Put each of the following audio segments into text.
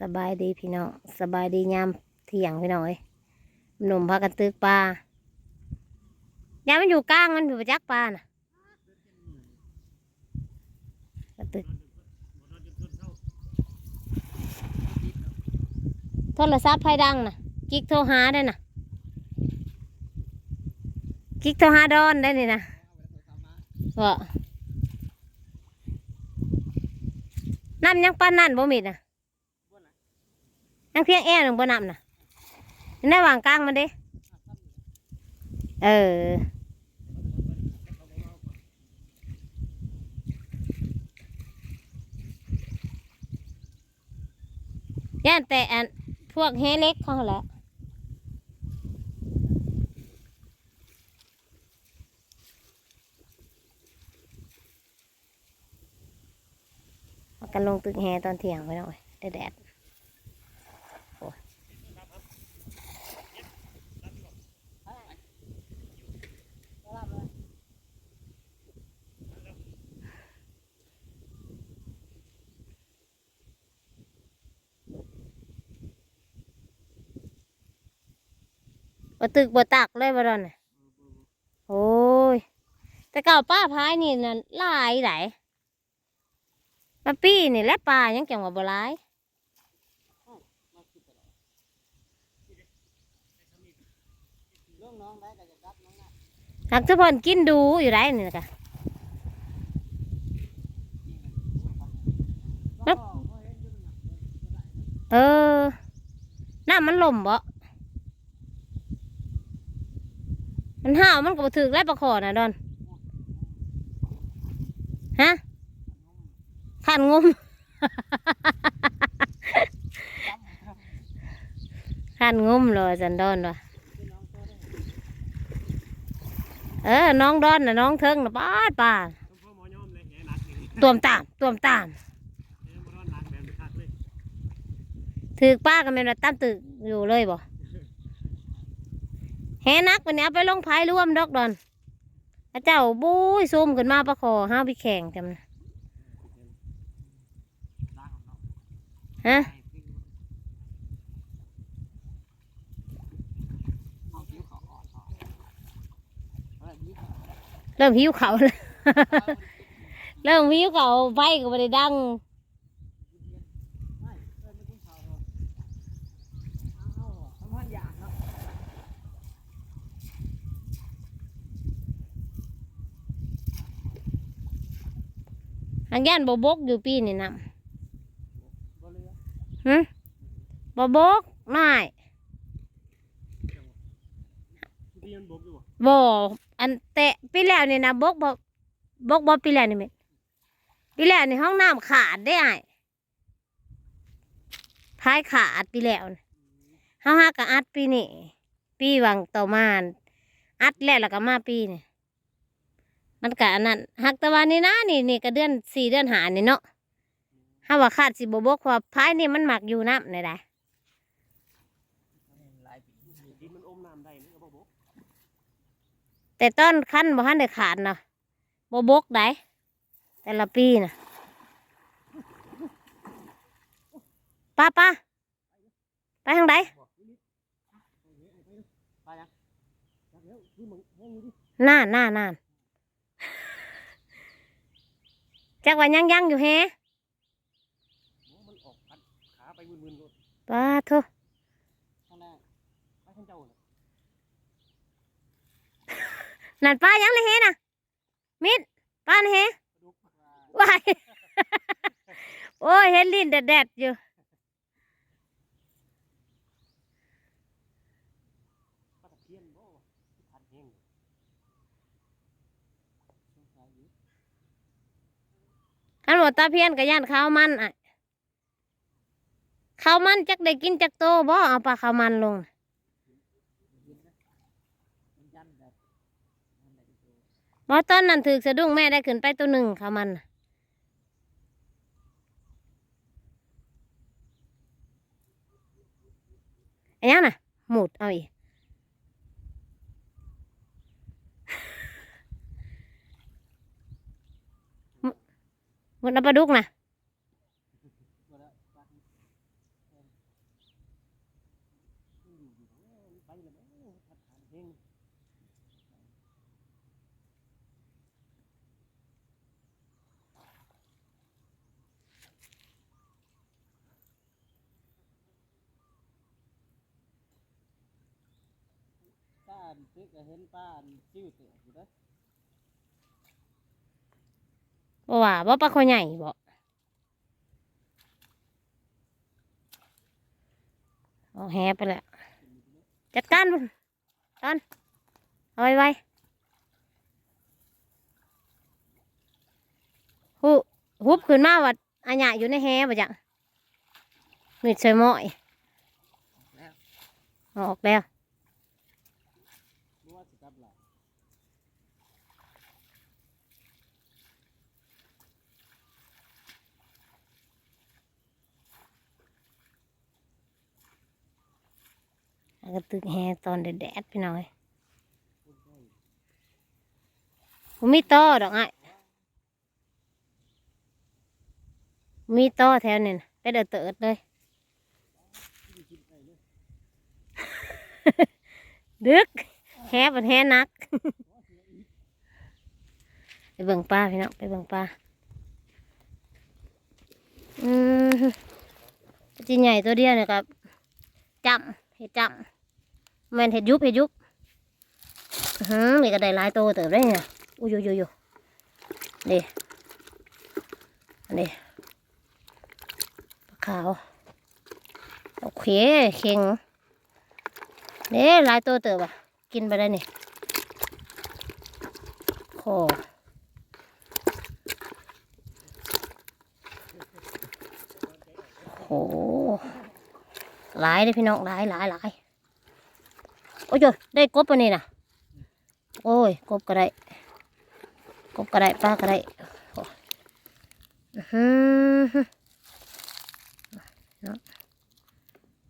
สบายดีพี่น้องสบายดียามเที่ยงพี่น้อยหนุ่มพากันตึกปลายามมันอยู่กลางมันอยู่ประจักปลาน่ะกระตึกโทรศัพท์ไฟดังน่ะกิ๊กโทรหาได้น่ะกิ๊กโทรหาดอนได้นี่นะว่าน้ำยังปานนั่นบ่มิดน่ะ ยังเพียงแอหนึ่งบนน้ำน่ะในวางกลางมันด้เออย่านแต่อันพวกแฮเล็กเขาละกันลงตึกแฮตอนเที่ยงไปหน่อยได้แดด บ่ตึกบ่ตักเลยบ่ดอนน่ะโอ้ย แต่เก่าป้าพายนี่น่ะหลายไหลายมาปีนี่แหละปลายังจังว่าบ่หลายหักทุกคนกินดูอยู่ไรนี่นะกะมันเออน้ำมันลมบ่ มันห้าวมันก็บ่ถึกแล้วปลาขอน่ะดอน ฮะขันงม ขันงมเลยจันดอนวะเออ น้องดอนน่ะน้องเทิงน่ะป้าดป้าดพ่อหมอยอมเลยแหนักนี่ตวมตามตวมตามแหบ่ร้อนหนักแบบคักเลยถือป้าก็เป็นว่าตั้มตึกอยู่เลยบ่แห นักวันนี้เอาไปลงพายร่วมดอกดอนเจ้าบุ้ยซูมขึ้นมาประคอห้าไปแข่งกันะฮะเริ่มหิวเขาแล้วเริ่มหิวเขาไฟก็ไม่ได้ดังางย่านบบกอยู่ปีนี่นะฮึบบกน่ายที่มันบกอยู่บ่บ่อันเตะปีแล้วนี่นะบกบ่บกบ่ปีแล้วนี่แม่นปีแล้วนี่ห้องน้ำขาดได้ไอ้พายขาดปีแล้วน่ะเฮาหากะอัดปีนี้ปีวังต่อมาอัดแล้วแล้วก็มาปีนี่ มันกะอันนั้นหักแตะวันนี่นะนี่นี่ก็เดือนสี่เดือนหานี่เนาะเฮาว่าขาดสิบ่บกเพราะว่าพายนี่มันหมักอยู่น้ำนี่ได้ดินมันอมน้ำได้มันก็บ่บกแต่ต้นคันบ่ทันได้ขาดเนาะบ่บกได้แต่ละปีน่ะป้าป้าไปทางใดไปยังจักแล้วคือมึงแห้งอยู่ดิน่านน่านน่าน จักว่ายังยังอยู่แฮโอ้มันออกพัดขาไปมึนๆโลดป้าโทข้างหน้าไปข้างเจ้าน่ะนั่นป้ายังเลยแฮน่ะมิดป้าน่ะแฮกระดูกปลาว้ายโอ้ยเห็นลิ้นแดดๆอยู่ ปลาตะเพียนบ่พันแห้งสงสัยอยู่ ขันบอกตาเพียนกับย่านข้าวมันอะข้าวมันจักได้กินจักโตบ่เอาปลาข้าวมันลง บอตอนนั้นถือสะดุ้งแม่ได้ขึ้นไปตัวหนึ่งข้าวมันอันยังน่ะหมุดเอาอีก หมุดเอาปลาดุกน่ะบ่ได้ บ่ว่าบ่ปลาคอใหญ่บ่เอาแฮไปแล้วจัดการบุญตอนเอาไว้ไว้หูฮุบขึ้นมาว่าอันใหญ่อยู่ในแฮบ่จังมีดเสยหม้อยแล้วเอาออกแล้ว รู้ว่าสิกลับหล่ะ แล้วก็ตึกแฮตอนแดดๆพี่น้อยพูดได้บ่มีต่อดอกไอ้มีต่อแถวนี่นะไปเดือดเติดเลยที่คิดได้เลยดึกแฮบันแฮนัก ไปเบิ่งปลาพี่น้องไปเบิ่งปลาอืมจีใหญ่ตัวเดียวเนี่ยครับจำเห็ดจำ แมนเห็ดยุบเห็ดยุบอื้อหืมนี่ก็ได้หลายตัวเติบได้เนี่ยอุ้ยอยู่อยู่นี่นนี้ปลาขาว โอเคเข่งนี่หลายตัวเติบอะ กินไปได้นี่โอ้โหหลายเลยพี่น้องหลายหลายหลาย โอ้ยได้กบปะนี่นะโอ้ยกบก็ได้กบก็ได้ปลาก็ได้โอ้อื้อหือเนาะ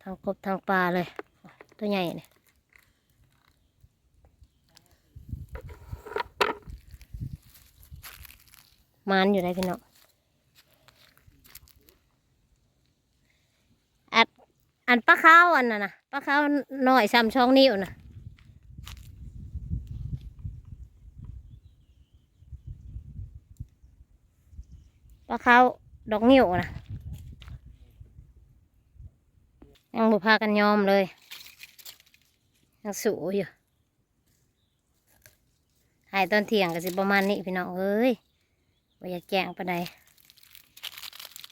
ทางกบทางปลาเลย ตัวใหญ่เนี่ยมันอยู่ได้พี่น้องอันอันปลาข้าวอันน่ะนะ ปลาขาวน้อยซ้ำช่องนิ้วนะปลาขาวดอกนิ้วนะยังบุพากันยอมเลยยังสูอยู่หายตอนเที่ยงก็สิประมาณนี้พี่น้องเอ้ยบ่อยากแจ้งไปาน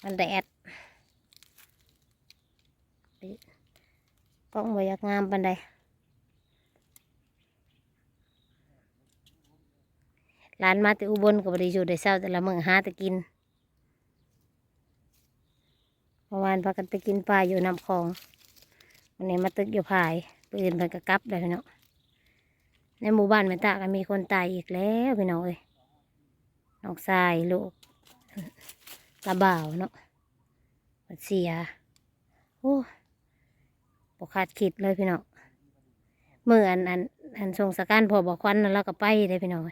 มันแดด ก้องบ่อยากงามปานใดร้านมาแต่อุบลก็บ่ได้อยู่ได้เศร้าแต่ละมื้อหาแต่กินเมื่อวานพากันไปกินปลาอยู่น้ำคลองวันนี้มาตึกอยู่ภายปืนเพิ่นก็กลับได้พี่น้องในหมู่บ้านแม่ตาก็มีคนตายอีกแล้วพี่น้องเอ้ยน้องชายลูกตาบ่าวเนาะมันเสียโอ้ บกคาดคิดเลยพี่น้องเมื่ออันอันอันทรงสการพอบอกควันนั่นเราก็ไปเลยพี่น้อง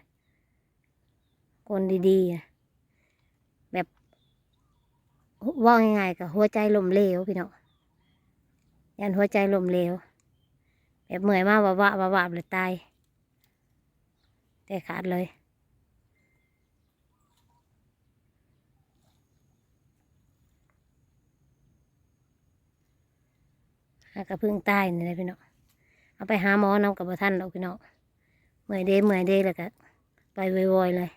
คนดีๆแบบว่าง่ายๆกับหัวใจลมเหลวพี่น้องยันหัวใจลมเหลวแบบเหมื่อยมากว่าว่าว่าว่าเลยตายแต่ขาดเลยากระพึ่งใต้นี่แหละพี่น้องเอาไปหาหมอน้ำกับท่านเราพี่น้องเมื่อยเดเมื่อยเดแล้วก็ไปวอยๆเลย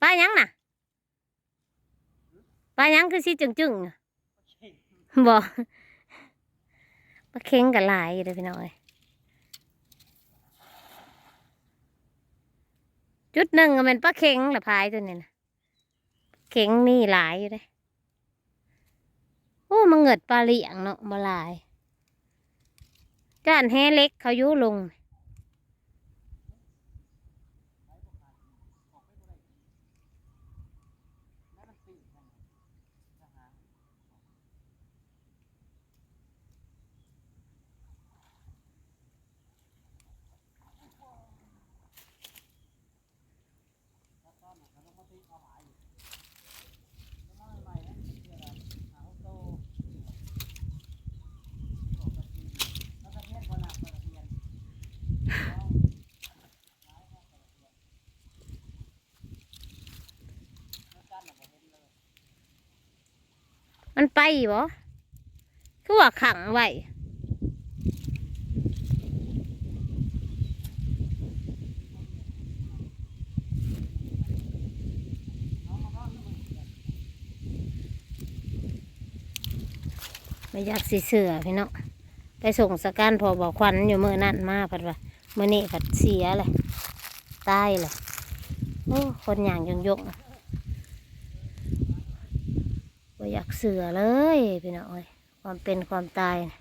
ป้ายังน่ะป้ายังคือสิจึงจึงๆบอกปลาเค็งกับหลายอยู่เลยพี่น้องเอ้ยจุดหนึ่งมันปลาเค็งละพายตัวนี้นะเค็งมีหลายอยู่เลย โอ้มันเงิดปลาเหลียงเนาะมาลายจานแฮเล็กเขายุลง มันไปบ่คือว่าขังไว้ไม่อยากสีเสือพี่เนาะไปส่งสการพอบอกควันอยู่เมื่อนั่นมาผัดว่าเมื่อนี้ผัดเสียเลยตายเลยโอ้คนอย่างยงยง อยากเสือเลยพี่น้องเอ้ยความเป็นความตายน่ะ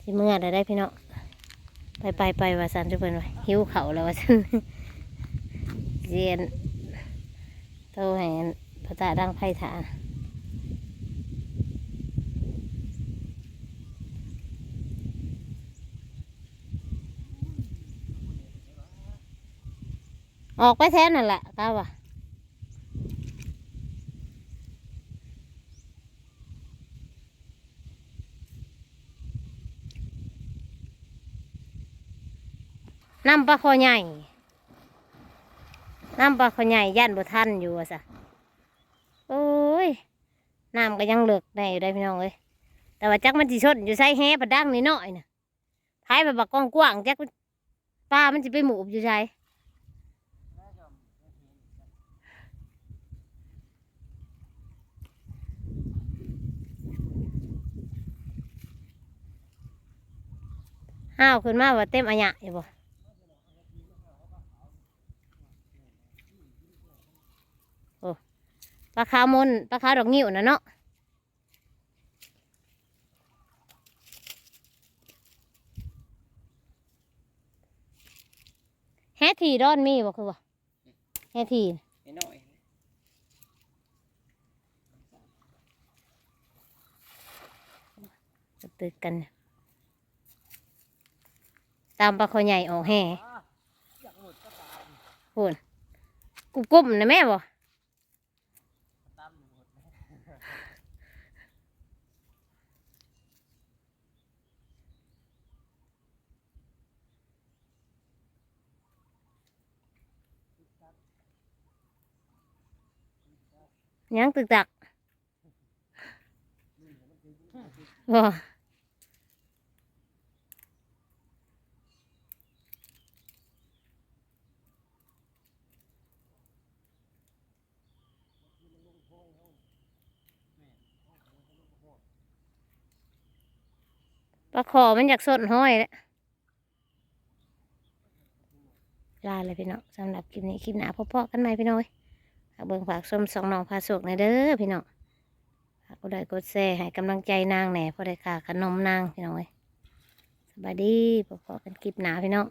สิเมื่อได้ได้พี่น้องไปไปไปว่าสันทุกคนว่าหิวเขาแล้วว่าสันเรียนโตแหนพระตาดังไพ่ฐาน ออกไปแทนนั่นแหละตาว่ะน้ำปลาคอใหญ่ น้ำปลาคอใหญ่ย่านบ่ทันอยู่อะสะโอ้ย น้ำก็ยังเลือกได้อยู่ได้พี่น้องเอ้ยแต่ว่าจักมันสิชดอยู่ใส่แฮปะดังนิดหน่อยน่ะพายไปบักกองกว้างจักปลามันจะไปหมูบอยู่ใช่ ห้าวขึ้นมาว่าเต็มอัญญะอยู่บ่โอ้ปลาขาวมนปลาขาวดอกงิ้วนะเนาะแฮทีร้อนมีบ่คือบ่แฮทีไอ้น้อยตึกกัน ตามปลาคอใหญ่ออกแห่หมดก็ตามพูนกุบกุบนะแม่บ่ตามอยังตึกตักบ่ ปลาขอมันอยากสดห้อยแล้วลาเลยพี่น้องสำหรับคลิปนี้คลิปหนาพ่อๆกันไหมพี่น้อยฝากเบิ่งฝากชมสองน้องพาสุกในเด้อพี่น้องฝากกดไลค์กดแชร์ให้กำลังใจนางแหน่พอได้ค่ะขนมนางพี่น้อยสบายดีพ่อๆกันคลิปหนาพี่น้อง